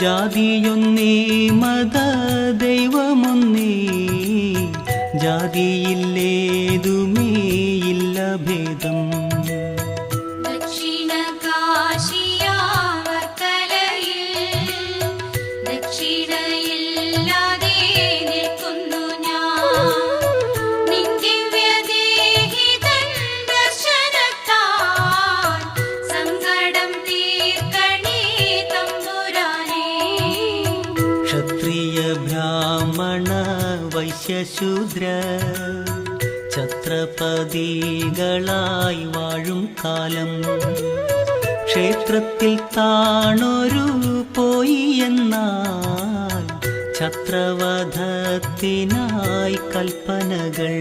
ജാതിയൊന്നേ മത ദൈവമൊന്നേ ജാതിയില്ലേതുമേ ഇല്ല ഭേദം ദക്ഷിണ കാശിയാവർക്കലയിൽ ദക്ഷിണയില്ലാതെ ക്ഷത്രിയ ബ്രാഹ്മണ വൈശ്യശൂദ്ര ഛത്രപതികളായി വാഴും കാലം ക്ഷേത്രത്തിൽ താണൊരു പോയി എന്നാൽ ഛത്രവധത്തിനായി കൽപ്പനകൾ